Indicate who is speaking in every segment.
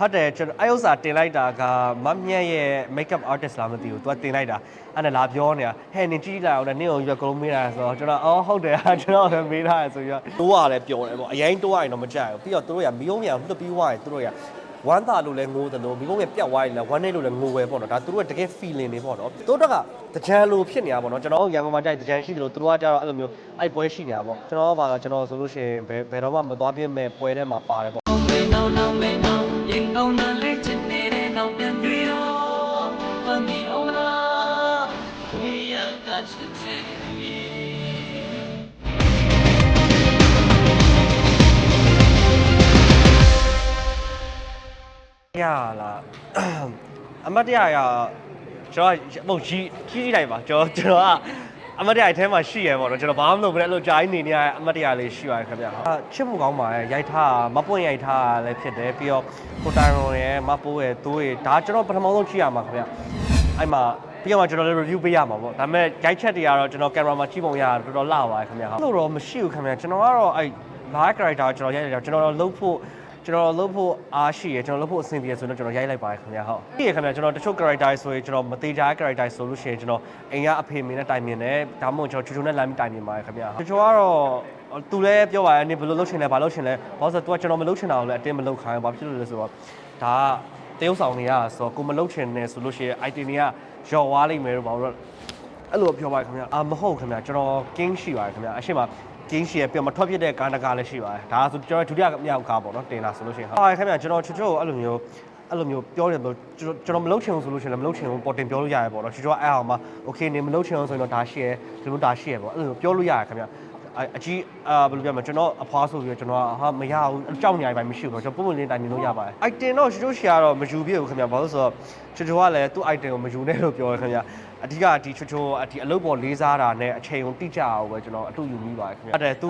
Speaker 1: ဟုတ်တယ်ကျွန်တော်အဲ့ဥစ္စာတင်လိုက်တာကမမြတ်ရဲ့ makeup artist လားမသိဘူးသူကတင်လိုက်တာအဲ့ဒါလာပြောနေတာဟဲ့နင်ကြည့်လိုက်အောင်လည်းနင့်အောင်ရွက်ကလုံးမေးတာဆိုတော့ကျွန်တော်အော်ဟုတ်တယ်ဟာကျွန်တော်လည်းမေးထားရဆိုပြီးတော့တိုးရတယ်ပြောတယ်ပေါ့အရင်တိုးရရင်တော့မကြိုက်ဘူးပြီးတော့သူတို့ကမီးုံမြန်လွတ်ပြီးွားရင်သူတို့ကဝမ်းသာလို့လည်းငိုတယ်လို့မိဘငယ်ပြတ်သွားရင်လည်းဝမ်းနေလို့လည်းငိုပဲပေါ့နော်ဒါသူတို့ကတကယ် feeling တွေပေါ့နော်သူတို့ကတကြံလိုဖြစ်နေတာပေါ့နော်ကျွန်တော်ရန်ကုန်မှာကြိုက်တကြံရှိတယ်လို့သူတို့ကကြတော့အဲ့လိုမျိုးအဲ့ပွဲရှိနေတာပေါ့ကျွန်တော်ကဘာကကျွန်တော်ဆိုလို့ရှိရင်ဘယ်ဘယ်တော့မှမသွားပြစ်မဲ့ပွဲထဲမှာပါတယ်ပေါ့
Speaker 2: မေနောင်နောင်မေနောင်ရင်ကောင်းတဲ့လက်ချင်နေတဲ့နောက်ပြန်တွေ့တော့ပမီ အောင်လားဝေးရကချစ်တဲ့
Speaker 1: ရလားအမတ်တရရကျွန်တော်ပုံကြီးကြီးကြီးလိုက်ပါကျွန်တော်ကျွန်တော်ကအမတ်တရအထဲမှာရှိရပေါ့နော်ကျွန်တော်ဘာမှမလုပ်ဘူးလေအဲ့လိုကြာကြီးနေနေရတဲ့အမတ်တရလေးရှိပါတယ်ခင်ဗျာအာချစ်မှုကောင်းပါရဲ့ရိုက်ထားမပွင့်ရိုက်ထားလည်းဖြစ်တယ်ပြီးတော့ကိုတိုင်ရွန်ရဲ့မပိုးရဲ့သူ့ရဲ့ဒါကျွန်တော်ပထမဆုံးကြည့်ရမှာခင်ဗျာအဲ့မှာပြီးတော့မှကျွန်တော်လည်း review ပေးရမှာပေါ့ဒါပေမဲ့ရိုက်ချက်တွေကတော့ကျွန်တော်ကင်မရာမှာကြည့်ပုံရတာတော်တော်လှပါတယ်ခင်ဗျာဟုတ်လို့တော့မရှိဘူးခင်ဗျာကျွန်တော်ကတော့အဲ့ live character ကျွန်တော်ရိုက်လိုက်တာကျွန်တော်တို့လုပ်ဖို့ ကျွန်တော်လုပ်ဖို့အားရှိရကျွန်တော်လုပ်ဖို့အဆင်ပြေဆိုတော့ကျွန်တော်ရိုက်လိုက်ပါတယ်ခင်ဗျာဟုတ်ဒီခင်ဗျာကျွန်တော်တချို့ character ဆိုရင်ကျွန်တော်မသေးကြ character ဆိုလို့ရှိရင်ကျွန်တော်အိမ်ကအဖေမင်းနဲ့တိုင်မြင်တယ်ဒါမှမဟုတ်ကျွန်တော်ချူချူနဲ့ line တိုင်မြင်ပါတယ်ခင်ဗျာတချို့ကတော့သူလည်းပြောပါတယ်နေဘယ်လိုလုပ်ချင်လဲဘာလုပ်ချင်လဲဘာလို့ဆိုတော့ तू ကကျွန်တော်မလုပ်ချင်တာကိုလည်းအတင်းမလုပ်ခိုင်းဘူးဘာဖြစ်လို့လဲဆိုတော့ဒါကတရုပ်ဆောင်နေရဆိုတော့ကိုမလုပ်ချင်နေဆိုလို့ရှိရင် item တွေကရော်ဝါးလိမ့်မယ်လို့ဘာလို့အဲ့လိုပြောပါခင်ဗျာအာမဟုတ်ခင်ဗျာကျွန်တော် king ရှိပါတယ်ခင်ဗျာအရှိမ king ရှိရပြမထွက်ဖြစ်တဲ့ကားတကားလည်းရှိပါတယ်ဒါဆိုကျွန်တော်ဒုတိယမြောက်ကားပေါ့နော်တင်လာဆိုလို့ရှိရင်ဟာခင်ဗျာကျွန်တော်ချွတ်ချွတ်အဲ့လိုမျိုးအဲ့လိုမျိုးပြောတယ်လို့ကျွန်တော်ကျွန်တော်မလုပ်ချင်ဘူးဆိုလို့ရှိရင်လည်းမလုပ်ချင်ဘူးပေါ်တင်ပြောလို့ရတယ်ပေါ့နော်ချွတ်ချွတ်အဲ့အောင်မှာ okay နေမလုပ်ချင်ဘူးဆိုရင်တော့ဒါရှိရဒီလိုဒါရှိရပေါ့အဲ့လိုမျိုးပြောလို့ရတယ်ခင်ဗျာအကြီးအာဘယ်လိုပြောမလဲကျွန်တော်အဖွားဆိုပြီးတော့ကျွန်တော်ဟာမရဘူးအကြောက်နေရပိုင်းမရှိဘူးကျွန်တော်ပုံမှန်လေးတိုင်နေလို့ရပါတယ် item တော့ချွတ်ချွတ်ရှိရတော့မယူပြည့်ဘူးခင်ဗျာဘာလို့ဆိုတော့ချွတ်ချွတ်ကလည်းသူ့ item ကိုမယူနဲ့လို့ပြောရခင်ဗျာအဓိကဒီချိုချိုဒီအလုပ်ပေါ်လေးစားတာနဲ့အချိန်ကိုတိကျအောင်ပဲကျွန်တော်အတူယူမိပါတယ်ခင်ဗျဟုတ်တယ် तू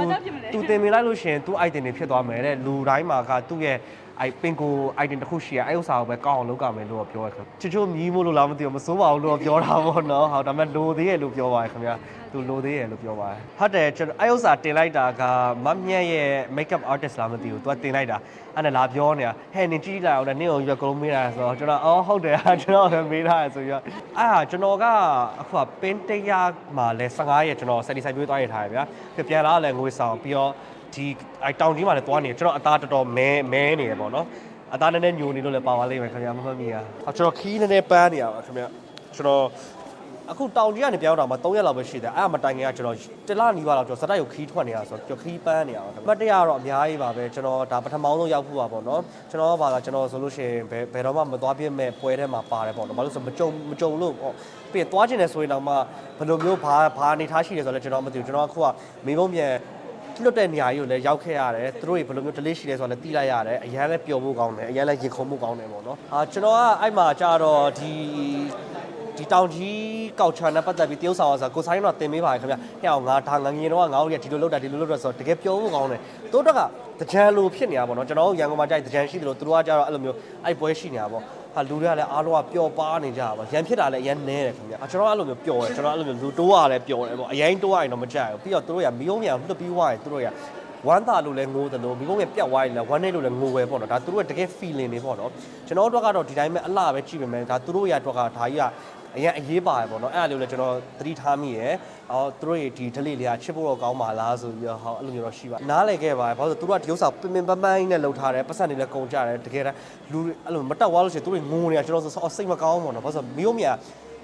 Speaker 1: तू တင်မိလိုက်လို့ရှရင် तू item တွေဖြစ်သွားမယ်တဲ့လူတိုင်းမှာကသူ့ရဲ့အဲပင်ကို item တစ်ခုရှိရအဲဥစ္စာကိုပဲကောင်းအောင်လုပ်ကြမယ်လို့ပြောရခင်ချိုချိုမြည်မို့လို့လားမသိဘူးမစိုးပါဘူးလို့ပြောတာပေါ့နော်ဟုတ်ဒါပေမဲ့လိုသေးရဲ့လို့ပြောပါတယ်ခင်ဗျသူလိုသေးရဲ့လို့ပြောပါတယ်ဟုတ်တယ်ကျွန်တော်အဲဥစ္စာတင်လိုက်တာကမမြတ်ရဲ့ makeup artist လားမသိဘူးသူကတင်လိုက်တာအဲ့ဒါလာပြောနေတာဟဲ့နင်ကြည့်လိုက်အောင်လည်းနင့်အောင်ရွက်ကလုံးမေးတာဆိုတော့ကျွန်တော်အော်ဟုတ်တယ်ဟာကျွန်တော်လည်းမေးထားရဆိုပြီးတော့အာကျွန်တော်က အခုကပင်းတရမှာလဲ15ရက်ကျွန်တော်စက်ဒီဆိုင်ပြေးသွားရထားရဗျာပြန်ပြန်လာလဲငွေဆောင်ပြီးတော့ဒီအဲတောင်ကြီးမှာလည်းသွားနေကျွန်တော်အသားတော်တော်မဲမဲနေရပေါ့နော်အသားနည်းနည်းညိုနေလို့လည်းပါပါလိမ့်မယ်ခင်ဗျာမမှတ်မိရအော်ကျွန်တော်ခီးနည်းနည်းပန်းနေရပါခင်ဗျာကျွန်တော် အခုတောင်ကြီးကနေပြောင်းတာမှာ3ရက်လောက်ပဲရှိတယ်အဲ့အမတိုင်ခင်ကကျွန်တော်တလနီးပါးလောက်ကျွန်တော်စတိုက်ကိုခီးထွက်နေတာဆိုတော့ကျွန်တော်ခီးပန်းနေရပါခင်ဗျာမတ်တရားတော့အများကြီးပါပဲကျွန်တော်ဒါပထမဆုံးရောက်ဖို့ပါပေါ့နော်ကျွန်တော်ကဘာလဲကျွန်တော်ဆိုလို့ရှိရင်ဘယ်ဘယ်တော့မှမသွားပြစ်မဲ့ပွဲထဲမှာပါတယ်ပေါ့နော်ဘာလို့ဆိုမကြုံမကြုံလို့ပေါ့ပြီးရင်သွားကျင်တယ်ဆိုရင်တော့မှဘယ်လိုမျိုးဘာဘာအနေထားရှိတယ်ဆိုတော့လည်းကျွန်တော်မသိဘူးကျွန်တော်ကခုကမိဘုံမြန်လွတ်တဲ့နေရာကြီးကိုလည်းရောက်ခဲ့ရတယ်သူတို့တွေဘယ်လိုမျိုး delay ရှိလဲဆိုတော့လည်းသိလိုက်ရတယ်အရန်လည်းပျော်ဖို့ကောင်းတယ်အရန်လည်းရင်ခုန်ဖို့ကောင်းတယ်ပေါ့နော်အာကျွန်တော်ကအဲ့မှာကြာတော့ဒီ ဒီတောင်ကြီးကောက်ချာနဲ့ပတ်သက်ပြီးတရုတ်ဆောင်အောင်ဆိုကိုဆိုင်တော့တင်ပေးပါခင်ဗျ။ဟဲ့အောင်ငါဒါငငယ်တော့ငါတို့ရဒီလိုလုပ်တာဒီလိုလုပ်တာဆိုတော့တကယ်ပြောဖို့ကောင်းတယ်။တိုးတက်ကတကြံလိုဖြစ်နေတာပေါ့နော်ကျွန်တော်တို့ရန်ကုန်မှာကြိုက်တကြံရှိတယ်လို့သူတို့ကကြတော့အဲ့လိုမျိုးအဲ့ပွဲရှိနေတာပေါ့။ဟာလူတွေကလည်းအားလုံးကပျော်ပါနေကြတာပေါ့။ရန်ဖြစ်တာလည်းအရန်နဲတယ်ခင်ဗျ။ကျွန်တော်အဲ့လိုမျိုးပျော်တယ်ကျွန်တော်အဲ့လိုမျိုးလူတိုးရတယ်ပျော်တယ်ပေါ့။အရင်တိုးရရင်တော့မကြိုက်ဘူး။ပြီးတော့သူတို့ရမီးုံမြန်လွတ်ပြီးွားရင်သူတို့ရဝမ်းသာလို့လည်းငိုတယ်လို့မိဘငယ်ပြတ်သွားရင်လည်းဝမ်းနေလို့လည်းငိုပဲပေါ့နော်ဒါသူတို့ရဲ့တကယ် feeling တွေပေါ့နော်ကျွန်တော်တို့ကတော့ဒီတိုင်းပဲအလှပဲကြည့်ပေမဲ့ဒါသူတို့ရဲ့အတွက်ကဒါကြီးက အရင်အရေးပါတယ်ပေါ့နော်အဲ့ဒါလေးကိုလည်းကျွန်တော်သတိထားမိရယ်အော်သူတို့ရဲ့ဒီ delay လေးကချစ်ဖို့တော့ကောင်းပါလားဆိုပြီးတော့ဟောအဲ့လိုမျိုးတော့ရှိပါနားလည်ခဲ့ပါတယ်ဘာလို့လဲသူတို့ကဒီဥစ္စာပင်ပင်ပန်းပန်းနဲ့လှုပ်ထားတယ်ပတ်စံတွေလည်းကုန်ကြတယ်တကယ်တမ်းလူအဲ့လိုမတက်သွားလို့ရှိရင်သူတို့ငိုနေတာကျွန်တော်ဆိုစိတ်မကောင်းဘူးပေါ့နော်ဘာလို့ဆိုမီးုံမြ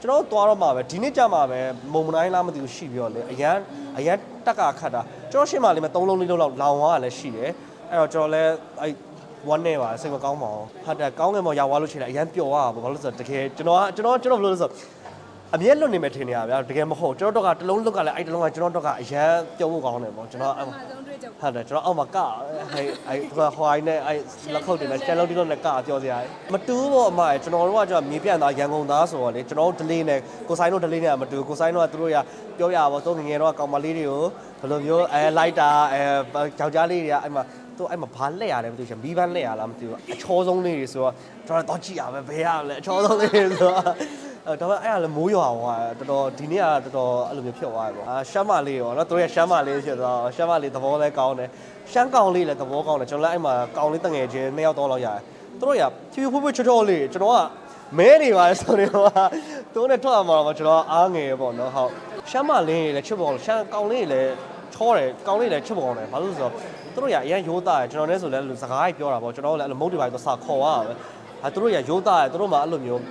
Speaker 1: ကျွန်တော်သွားတော့မှာပဲဒီနေ့ကြမှာပဲမုံမနိုင်လားမသိဘူးရှိပြီးတော့လေအရန်အရန်တက်ကခတ်တာကျွန်တော်ရှင်းမှလေးမဲ့၃လုံးလေးလုံးလောက်လောင်သွားတာလည်းရှိတယ်အဲ့တော့ကျွန်တော်လည်းအဲ့ ဝမ်းနေပါစိတ်မကောင်းပါဘူးဟုတ်တယ်ကောင်းငယ်မော်ရောက်သွားလို့ရှိရင်အရန်ပျော်သွားတာပေါ့ဘာလို့လဲဆိုတော့တကယ်ကျွန်တော်ကကျွန်တော်ကျွန်တော်ဘယ်လိုလဲဆိုတော့အမြဲလွတ်နေမယ်ထင်နေရဗျာတကယ်မဟုတ်ကျွန်တော်တို့ကတလုံးလွတ်ကလည်းအဲ့တလုံးကကျွန်တော်တို့ကအရန်ပျော်ဖို့ကောင်းတယ်ပေါ့ကျွန်တော်အဲ့
Speaker 3: အမှာဆုံးတွေ့ကြုံ
Speaker 1: ဟုတ်တယ်ကျွန်တော်အောက်မှာကဟဲ့အဲ့ဟိုဟိုအိုင်းနဲ့အဲ့လက်ခုပ်တွေနဲ့ကျန်လုံးတီလုံးနဲ့ကပြောစရာမတူဘူးပေါ့အမကျွန်တော်တို့ကကျွန်တော်မြေပြန့်သားရန်ကုန်သားဆိုတော့လေကျွန်တော်တို့ delay နဲ့ကိုဆိုင်တို့ delay နဲ့မတူကိုဆိုင်တို့ကသူတို့ရပြောရပါတော့ငငယ်တော့ကောင်မလေးတွေကိုဘယ်လိုမျိုးအဲလိုက်တာအဲယောက်ျားလေးတွေကအဲ့မှာ သူအဲ့မှာဘာလက်ရတယ်မသိဘူးရှင်မီးပန်းလက်ရလားမသိဘူးအချောဆုံးလေးတွေဆိုတော့ကျွန်တော်တော့ကြည့်ရပဲဘယ်ရလဲအချောဆုံးလေးတွေဆိုတော့အဲတော့အဲ့ဒါလည်းမိုးရွာသွားတော်တော်ဒီနေ့ကတော်တော်အဲ့လိုမျိုးဖြစ်သွားပြီပေါ့အာရှမ်းမလေးရောနော်တို့ရရှမ်းမလေးဖြစ်သွားရှမ်းမလေးသဘောလည်းကောင်းတယ်ရှမ်းကောင်လေးလည်းသဘောကောင်းတယ်ကျွန်တော်လည်းအဲ့မှာကောင်လေးတငယ်ချင်းနှစ်ယောက်တော့လောက်ရတယ်တို့ရဖြူဖြူဖွေးဖွေးချောချောလေးကျွန်တော်ကမဲနေပါလေဆိုတော့သူတို့နဲ့ထွက်အောင်မှာကျွန်တော်အားငယ်ပေါ့နော်ဟုတ်ရှမ်းမလင်းလည်းချစ်ပေါ်ရှမ်းကောင်လေးလည်း ချောတယ်ကောင်လေးလည်းချစ်ပေါ်တယ်ဘာလို့လဲဆိုတော့သူတို့ရအရင်ရိုးသားတယ်ကျွန်တော်လည်းဆိုလည်းစကားကြီးပြောတာပေါ့ကျွန်တော်လည်းအဲ့လိုမုတ်တွေပါတော့စာခေါ်ရတာပဲအဲသူတို့ရရိုးသားတယ်သူတို့မှအဲ့လိုမျိုး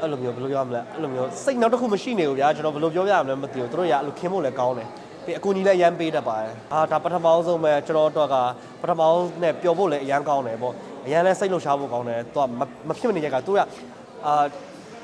Speaker 1: အဲ့လိုမျိုးဘယ်လိုပြောရမလဲအဲ့လိုမျိုးစိတ်နောက်တစ်ခုမရှိနေဘူးဗျာကျွန်တော်ဘယ်လိုပြောပြရမလဲမသိဘူးသူတို့ရအဲ့လိုခင်းဖို့လည်းကောင်းတယ်ပြီးအကူကြီးလည်းရမ်းပေးတတ်ပါတယ်အာဒါပထမအောင်ဆုံးပဲကျွန်တော်တို့ကပထမအောင်နဲ့ပျော်ဖို့လည်းအရန်ကောင်းတယ်ပေါ့အရန်လည်းစိတ်လှုပ်ရှားဖို့ကောင်းတယ်သူကမဖြစ်မနေရကသူကအာ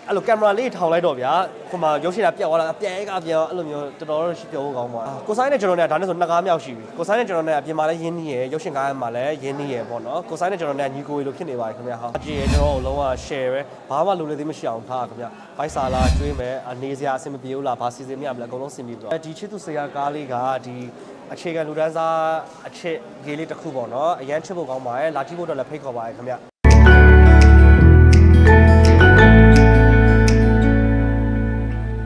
Speaker 1: အဲ့လိုကင်မရာလေးထောင်လိုက်တော့ဗျာခုမှရုပ်ရှင်တာပြတ်သွားတာပြန်ကပြန်အဲ့လိုမျိုးတော်တော်ရှိပြောဖို့ကောင်းပါကိုဆိုင်နဲ့ကျွန်တော်နဲ့ဒါနဲ့ဆိုနှစ်ကားမြောက်ရှိပြီကိုဆိုင်နဲ့ကျွန်တော်နဲ့အပြင်မှာလည်းရင်းနှီးရယ်ရုပ်ရှင်ကားမှာလည်းရင်းနှီးရယ်ပေါ့နော်ကိုဆိုင်နဲ့ကျွန်တော်နဲ့ညီကိုရီလိုဖြစ်နေပါတယ်ခင်ဗျာဟုတ်ကြည့်ရကျွန်တော်တို့လုံးဝ share ပဲဘာမှလိုလေသေးမရှိအောင်ထားခင်ဗျာဘိုက်စာလာကျွေးမယ်အနေစရာအဆင်မပြေဘူးလားဘာစီစဉ်မရမလဲအကုန်လုံးဆင်ပြေပြီးတော့ဒီချစ်သူဆရာကားလေးကဒီအခြေခံလူတန်းစားအချစ်ကြီးလေးတစ်ခုပေါ့နော်အရန်ချစ်ဖို့ကောင်းပါတယ်လာကြည့်ဖို့တော့လည်းဖိတ်ခေါ်ပါတယ်ခင်ဗျာ